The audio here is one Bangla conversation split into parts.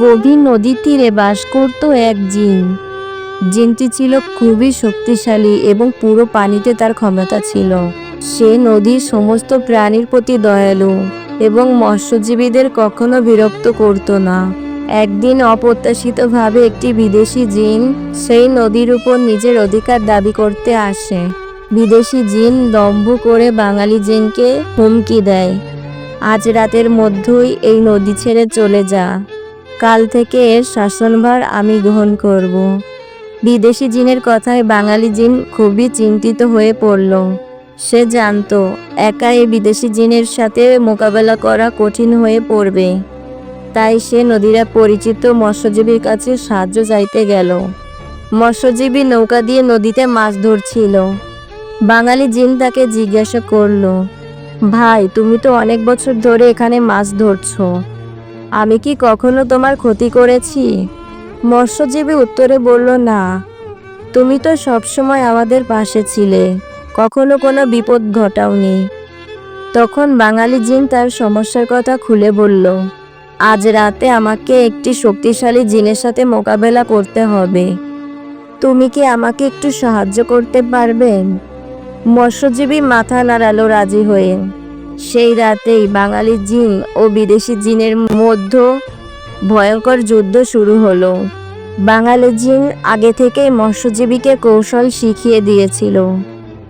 গভীর নদীর তীরে বাস করত এক জিন। জিনটি ছিল খুবই শক্তিশালী এবং পুরো পানিতে তার ক্ষমতা ছিল। সে নদীর সমস্ত প্রাণীর প্রতি দয়ালু এবং মৎস্যজীবীদের কখনো বিরক্ত করত না। একদিন অপ্রত্যাশিতভাবে একটি বিদেশি জিন সেই নদীর উপর নিজের অধিকার দাবি করতে আসে। বিদেশি জিন দম্ভ করে বাঙালি জিনকে হুমকি দেয়। আজ রাতের মধ্যেই এই নদী ছেড়ে চলে যা। কাল থেকে এর শাসনভার আমি গ্রহণ করব। বিদেশি জিনের কথায় বাঙালি জিন খুবই চিন্তিত হয়ে পড়ল। সে জানতো, একা এই বিদেশি জিনের সাথে মোকাবেলা করা কঠিন হয়ে পড়বে। তাই সে নদীরা পরিচিত মৎস্যজীবীর কাছে সাহায্য চাইতে গেল। মৎস্যজীবী নৌকা দিয়ে নদীতে মাছ ধরছিল। বাঙালি জিন তাকে জিজ্ঞাসা করল, ভাই, তুমি তো অনেক বছর ধরে এখানে মাছ ধরছো। আমি কি কখনো তোমার ক্ষতি করেছি? মৎস্যজীবী উত্তরে বলল, না। তুমি তো সবসময় আমাদের পাশে ছিলে। কখনো কোনো বিপদ ঘটাওনি। তখন বাঙালি জিন তার সমস্যার কথা খুলে বলল, আজ রাতে আমাকে একটি শক্তিশালী জিনের সাথে মোকাবেলা করতে হবে। তুমি কি আমাকে একটু সাহায্য করতে পারবেন মৎস্যজীবী মাথা নাড়ালো রাজি হয়ে। সেই রাতেই বাঙালি জিন ও বিদেশি জিনের মধ্যে ভয়ঙ্কর যুদ্ধ শুরু হলো। বাঙালি জিন আগে থেকেই মৎস্যজীবীকে কৌশল শিখিয়ে দিয়েছিল।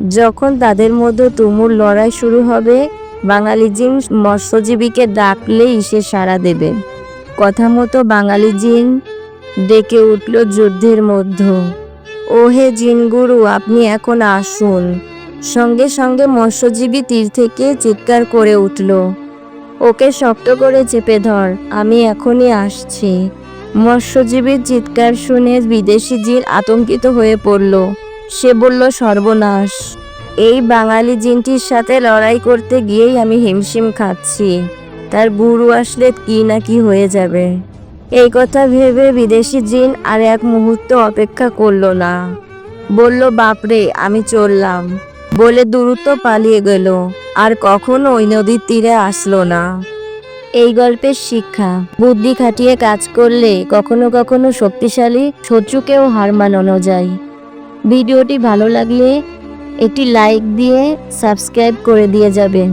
যখন তাদের মধ্যে তুমুল লড়াই শুরু হবে, বাঙালি জিন মৎস্যজীবীকে ডাকলেই সে সাড়া দেবে। কথা মতো বাঙালি জিন ডেকে উঠল যুদ্ধের মধ্যে। ও হে জিনগুরু, আপনি এখন আসুন। সঙ্গে সঙ্গে মৎস্যজীবী তীর থেকে চিৎকার করে উঠল। ওকে শক্ত করে চেপে ধর, আমি এখনই আসছি। মৎস্যজীবীর চিৎকার শুনে বিদেশি জিন আতঙ্কিত হয়ে পড়ল। সে বলল, সর্বনাশ, এই বাঙালি জিনটির সাথে লড়াই করতে গিয়েই আমি হিমশিম খাচ্ছি। তার গুরু আসলে কি না কি হয়ে যাবে? এই কথা ভেবে বিদেশি জিন আর এক মুহূর্ত অপেক্ষা করল না। বলল, বাপরে, আমি চললাম। বলে দ্রুত পালিয়ে গেল। আর কখনো ওই নদীর তীরে আসলো না। এই গল্পের শিক্ষা, বুদ্ধি খাটিয়ে কাজ করলে কখনো কখনো শক্তিশালী শত্রুকেও হার মানানো যায়। ভিডিওটি ভালো লাগলে একটি লাইক দিয়ে সাবস্ক্রাইব করে দিয়ে যাবেন।